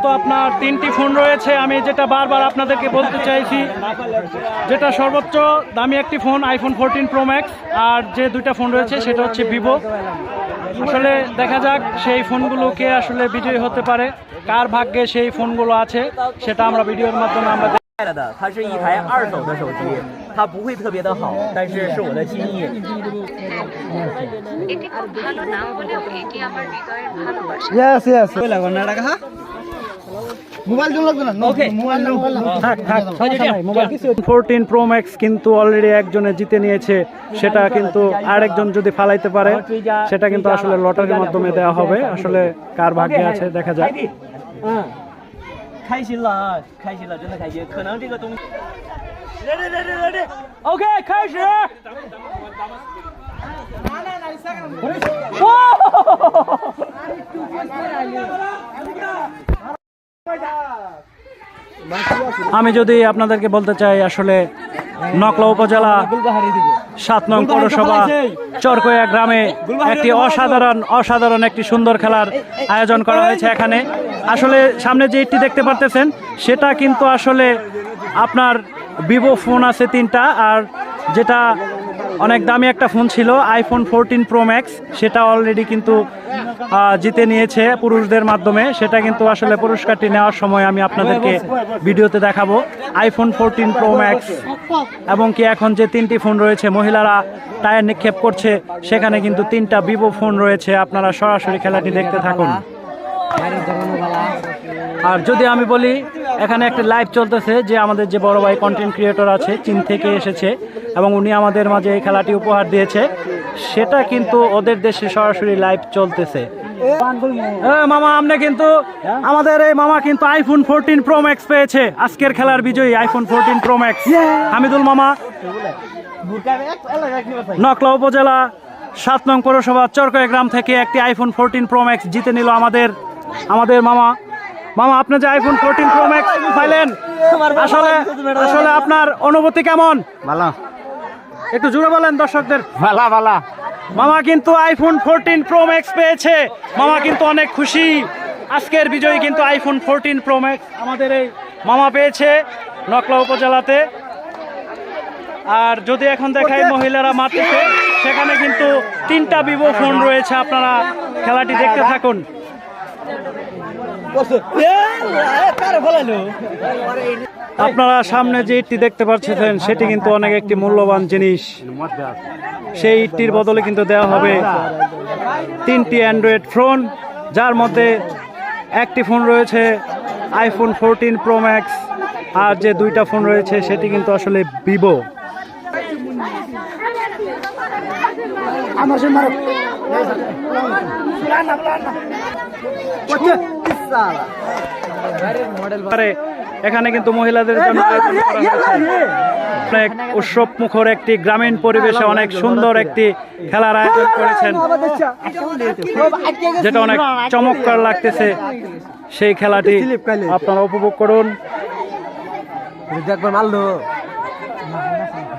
মূলত আপনার তিনটি ফোন রয়েছে আমি যেটা বারবার আপনাদেরকে বলতে চাইছি যেটা সর্বোচ্চ দামি একটি phone iPhone fourteen Pro Max আর যে দুইটা ফোন রয়েছে সেটা হচ্ছে ভিভো আসলে দেখা যাক সেই ফোনগুলো কে আসলে বিজয়ী হতে পারে কার ভাগ্যে সেই ফোনগুলো আছে সেটা আমরা ভিডিওর মাধ্যমে আমরা 卖了的，它是一台二手的手机，它不会特别的好，但是是我的心意。 এটি খুব মোবাইল জন্য লাগবে না ওকে মোবাইল থাক থাক ফোরটিন প্রো ম্যাক্স কিন্তু অলরেডি একজনে জিতে নিয়েছে সেটা কিন্তু আরেকজন যদি ফালাইতে পারে সেটা কিন্তু আসলে লটারির মাধ্যমে দেওয়া হবে আসলে কার ভাগ্যে আছে দেখা যাক 嗯，开心了啊，开心了，真的开心。可能这个东西。ready ready ready。OK，开始。 আমি যদি আপনাদেরকে বলতে চাই, আসলে নকলা উপজেলা সাত নং পৌরসভা চরকয়া গ্রামে একটি অসাধারণ অসাধারণ একটি সুন্দর খেলার আয়োজন করা হয়েছে এখানে। আসলে সামনে যে ইটটি দেখতে পারতেছেন, সেটা কিন্তু আসলে আপনার ভিভো ফোন আছে তিনটা, আর যেটা অনেক দামি একটা ফোন ছিল আইফোন ফোরটিন প্রো ম্যাক্স সেটা অলরেডি কিন্তু জিতে নিয়েছে পুরুষদের মাধ্যমে। সেটা কিন্তু আসলে পুরস্কারটি নেওয়ার সময় আমি আপনাদেরকে ভিডিওতে দেখাবো। আইফোন ফোরটিন প্রো ম্যাক্স এবং কি এখন যে তিনটি ফোন রয়েছে, মহিলারা টায়ার নিক্ষেপ করছে, সেখানে কিন্তু তিনটা ভিভো ফোন রয়েছে। আপনারা সরাসরি খেলাটি দেখতে থাকুন। আর যদি আমি বলি এখানে একটা লাইভ চলতেছে যে আমাদের যে বড় ভাই কন্টেন্ট ক্রিয়েটর আছে চীন থেকে এসেছে এবং উনি আমাদের মাঝে এই খেলাটি উপহার দিয়েছে। সেটা কিন্তু ওদের দেশে সরাসরি লাইভ চলতেছে। মামা আপনি কিন্তু আমাদের এই মামা কিন্তু আইফোন ফোরটিন প্রো ম্যাক্স পেয়েছে। আজকের খেলার বিজয়ী iPhone fourteen pro max Hamidul মামা। নকলা উপজেলা সাত নং পৌরসভা চরকয় গ্রাম থেকে একটি আইফোন ফোরটিন প্রো ম্যাক্স জিতে নিল আমাদের আমাদের মামা। মামা আপনি যে আইফোন ফোরটিন প্রো ম্যাক্স পাইলেন আসলে আসলে আপনার অনুভূতি কেমন? ভালো। একটু জুড়ে বলেন দর্শকদের। ভালো ভালো। মামা কিন্তু আইফোন ফোরটিন প্রো ম্যাক্স পেয়েছে। মামা কিন্তু অনেক খুশি। আজকের বিজয়ী কিন্তু আইফোন ফোরটিন প্রো ম্যাক্স আমাদের এই মামা পেয়েছে নকলা উপজেলাতে। আর যদি এখন দেখাই মহিলারা মারতেছে সেখানে কিন্তু তিনটা ভিভো ফোন রয়েছে। আপনারা খেলাটি দেখতে থাকুন। আপনারা সামনে যে ইটটি দেখতে পাচ্ছেন সেটি কিন্তু অনেক একটি মূল্যবান জিনিস। সেই ইটটির বদলে কিন্তু দেওয়া হবে তিনটি অ্যান্ড্রয়েড ফোন যার মধ্যে একটি ফোন রয়েছে আইফোন ফোরটিন প্রো ম্যাক্স আর যে দুইটা ফোন রয়েছে সেটি কিন্তু আসলে ভিভো। পারে এখানে কিন্তু মহিলাদের জন্য অনেক উৎসব মুখর একটি গ্রামীণ পরিবেশে অনেক সুন্দর একটি খেলার আয়োজন করেছেন যেটা অনেক চমৎকার লাগতেছে সেই খেলাটি আপনারা উপভোগ করুন একবার মারলো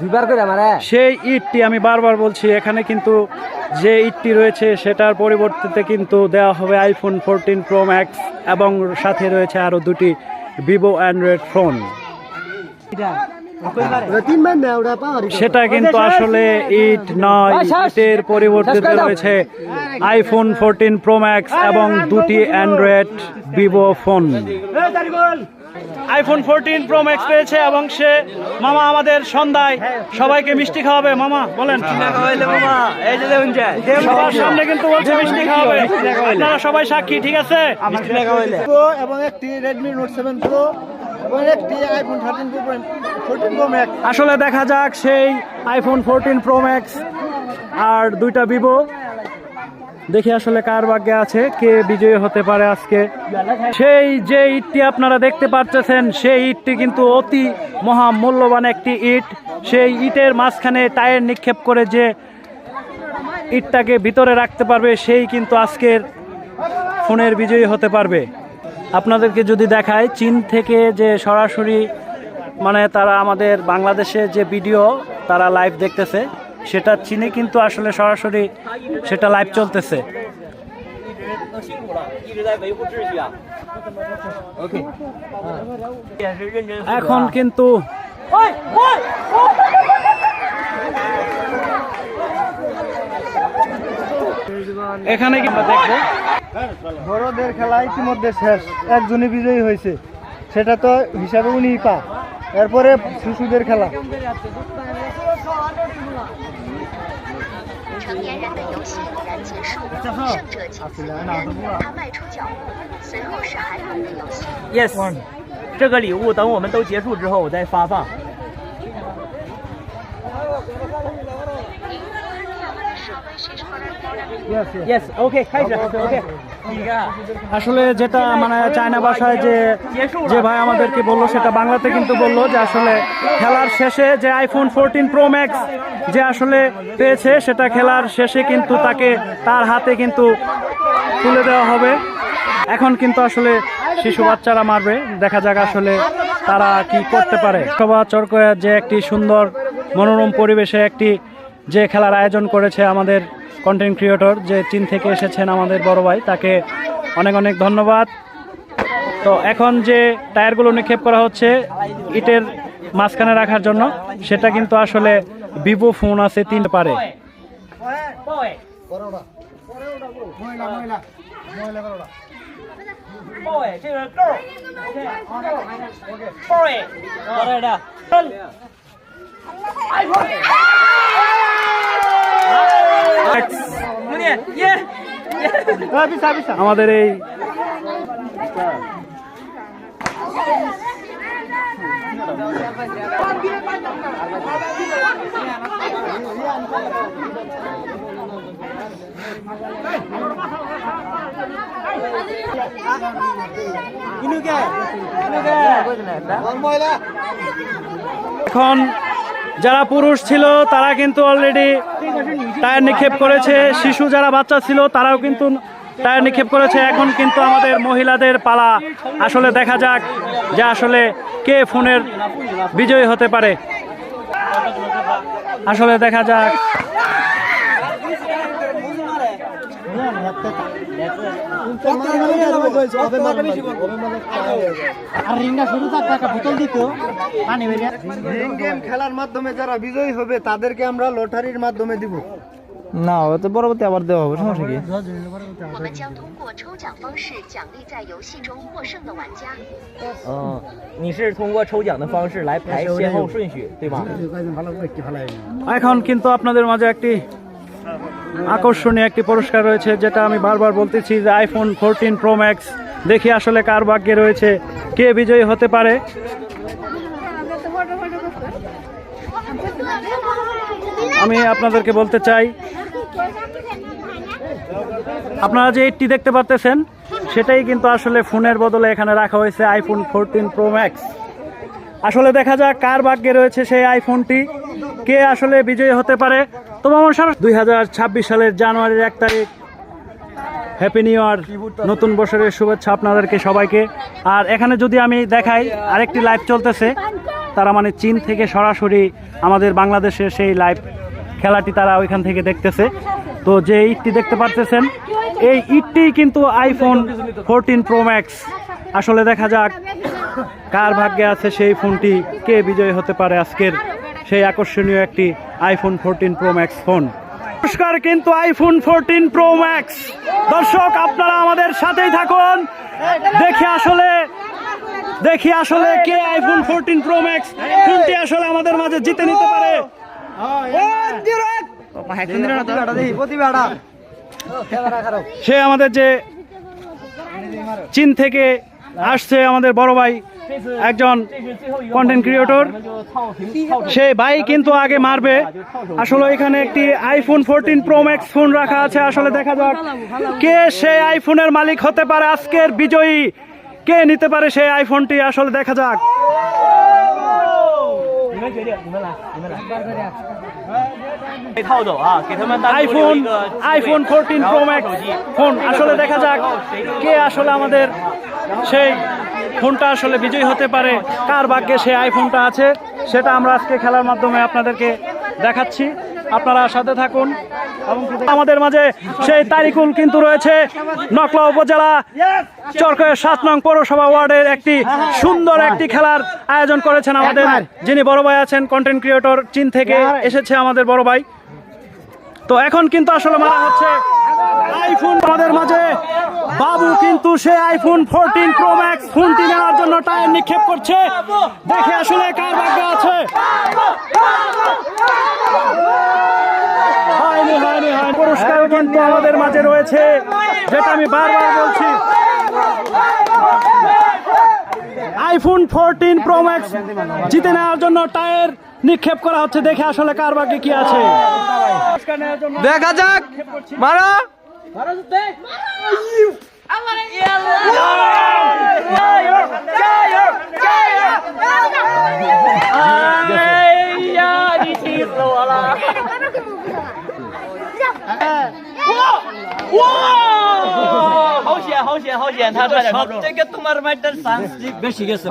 দুইবার করে আমারে সেই ইটটি আমি বারবার বলছি এখানে কিন্তু যে ইটটি রয়েছে সেটার পরিবর্তে কিন্তু দেওয়া হবে আইফোন ফোরটিন প্রো ম্যাক্স এবং সাথে রয়েছে আরও দুটি ভিভো অ্যান্ড্রয়েড ফোন সেটা কিন্তু আসলে ইট নয় ইটের পরিবর্তিতে রয়েছে আইফোন ফোরটিন প্রো ম্যাক্স এবং দুটি Android Vivo phone iPhone fourteen pro max পেয়েছে এবং সে মামা আমাদের সন্ধ্যায় সবাইকে মিষ্টি খাওয়াবে। মামা বলেন। সবার সামনে কিন্তু বলছে মিষ্টি খাওয়াবে। আপনারা সবাই সাক্ষী ঠিক আছে? এবং একটি রেডমি নোট সেভেন প্রো আসলে দেখা যাক সেই আইফোন ফোরটিন প্রো ম্যাক্স আর দুইটা ভিভো দেখি আসলে কার ভাগ্যে আছে, কে বিজয়ী হতে পারে আজকে। সেই যে ইটটি আপনারা দেখতে পাচ্ছেন সেই ইটটি কিন্তু অতি মহা মূল্যবান একটি ইট। সেই ইটের মাঝখানে টায়ার নিক্ষেপ করে যে ইটটাকে ভিতরে রাখতে পারবে, সেই কিন্তু আজকের ফোনের বিজয়ী হতে পারবে। আপনাদেরকে যদি দেখায় চীন থেকে যে সরাসরি মানে তারা আমাদের বাংলাদেশে যে ভিডিও, তারা লাইভ দেখতেছে। সেটা চিনে কিন্তু আসলে সরাসরি সেটা লাইভ চলতেছে। এখন কিন্তু এখানে কি দেখব? বড়দের খেলা ইতিমধ্যে শেষ। একজনই বিজয়ী হয়েছে। সেটা তো হিসাবে উনি পা এরপরে শিশুদের খেলা। 成年人的游戏已然结束，胜者请自己人，他迈出脚步，随后是孩童的游戏。Yes，这个礼物等我们都结束之后我再发放。Yes，OK，开始，OK。আসলে যেটা মানে চায়না ভাষায় যে যে ভাই আমাদেরকে বলল, সেটা বাংলাতে কিন্তু বলল যে আসলে খেলার শেষে যে আইফোন ফোরটিন প্রো ম্যাক্স যে আসলে পেয়েছে, সেটা খেলার শেষে কিন্তু তাকে তার হাতে কিন্তু তুলে দেওয়া হবে। এখন কিন্তু আসলে শিশু বাচ্চারা মারবে। দেখা যাক আসলে তারা কি করতে পারে। সভা চরকয়া যে একটি সুন্দর মনোরম পরিবেশে একটি যে খেলার আয়োজন করেছে আমাদের কন্টেন্ট ক্রিয়েটর যে চীন থেকে এসেছেন আমাদের বড় ভাই, তাকে অনেক অনেক ধন্যবাদ। তো এখন যে টায়ারগুলো নিক্ষেপ করা হচ্ছে, ইটের মাঝখানে রাখার জন্য, সেটা কিন্তু আসলে ভিভো ফোন আছে, তিন পারে। আমাদের এই এখন যারা পুরুষ ছিল তারা কিন্তু অলরেডি টায়ার নিক্ষেপ করেছে, শিশু যারা বাচ্চা ছিল, তারাও কিন্তু টায়ার নিক্ষেপ করেছে। এখন কিন্তু আমাদের মহিলাদের পালা আসলে দেখা যাক যে আসলে কে ফোনের বিজয়ী হতে পারে। আসলে দেখা যাক। গেম খেলার মাধ্যমে যারা বিজয়ী হবে তাদেরকে আমরা লটারির মাধ্যমে না তো আবার দেওয়া হবে এখন কিন্তু আপনাদের মাঝে একটি আকর্ষণীয় একটি পুরস্কার রয়েছে, যেটা আমি বারবার বলতেছি যে আইফোন ফোরটিন প্রো ম্যাক্স দেখি আসলে কার ভাগ্যে রয়েছে, কে বিজয়ী হতে পারে। আমি আপনাদেরকে বলতে চাই, আপনারা যে এইটটি দেখতে পারতেছেন, সেটাই কিন্তু আসলে ফোনের বদলে এখানে রাখা হয়েছে আইফোন ফোরটিন প্রো ম্যাক্স আসলে দেখা যাক কার ভাগ্যে রয়েছে সেই আইফোনটি কে আসলে বিজয়ী হতে পারে। তো মামা সারা দুই হাজার ছাব্বিশ সালের জানুয়ারির এক তারিখ। হ্যাপি নিউ ইয়ার নতুন বছরের শুভেচ্ছা আপনাদেরকে সবাইকে। আর এখানে যদি আমি দেখাই আরেকটি লাইভ চলতেছে তারা মানে চীন থেকে সরাসরি আমাদের বাংলাদেশের সেই লাইভ খেলাটি তারা ওইখান থেকে দেখতেছে। তো যে ইটটি দেখতে পারতেছেন, এই ইটটি কিন্তু আইফোন ফোরটিন প্রো ম্যাক্স আসলে দেখা যাক কার ভাগ্যে আছে সেই ফোনটি, কে বিজয়ী হতে পারে আজকের সেই আকর্ষণীয় একটি iPhone fourteen pro max phone পুরস্কার কিন্তু আইফোন ফোরটিন প্রো ম্যাক্স দর্শক, আপনারা আমাদের সাথেই থাকুন। দেখি আসলে দেখি আসলে কে আইফোন ফোরটিন প্রো ম্যাক্স ফোনটি আসলে আমাদের মাঝে জিতে নিতে পারে। সে আমাদের যে চীন থেকে আসছে আমাদের বড় ভাই একজন কন্টেন্ট ক্রিয়েটর সে ভাই কিন্তু আগে মারবে। আসলে এখানে একটি iPhone fourteen pro max phone রাখা আছে। আসলে দেখা যাক কে সে আইফোনের মালিক হতে পারে আজকের বিজয়ী। কে নিতে পারে সেই আইফোনটি আসলে দেখা যাক। IPhone iPhone fourteen pro max phone আসলে দেখা যাক কে আসলে আমাদের সেই ফোনটা আসলে বিজয়ী হতে পারে। কার ভাগ্যে সে আইফোনটা আছে সেটা আমরা আজকে খেলার মাধ্যমে আপনাদেরকে দেখাচ্ছি। আপনারা সাথে থাকুন। এবং আমাদের মাঝে সেই তারিকুল কিন্তু রয়েছে। নকলা উপজেলা চরকয়ের সাত নং পৌরসভা ওয়ার্ডের একটি সুন্দর একটি খেলার আয়োজন করেছেন আমাদের যিনি বড় ভাই আছেন কন্টেন্ট ক্রিয়েটর চীন থেকে এসেছে আমাদের বড় ভাই। তো এখন কিন্তু আসলে মারা হচ্ছে আইফোন আমাদের মাঝে। বাবু কিন্তু সে আইফোন ফোরটিন প্রো ম্যাক্স ফোনটি নেওয়ার জন্য টায়ার নিক্ষেপ করছে। দেখে আসলে কার ভাগ্য আছে। পুরস্কার কিন্তু আমাদের মাঝে রয়েছে, যেটা আমি বারবার বলছি। আইফোন ফোরটিন প্রো ম্যাক্স জিতে নেওয়ার জন্য টায়ার নিক্ষেপ করা হচ্ছে। দেখে আসলে কার ভাগ্যে কি আছে। Para os 10. 好险，好险，好险！他。这个三，别。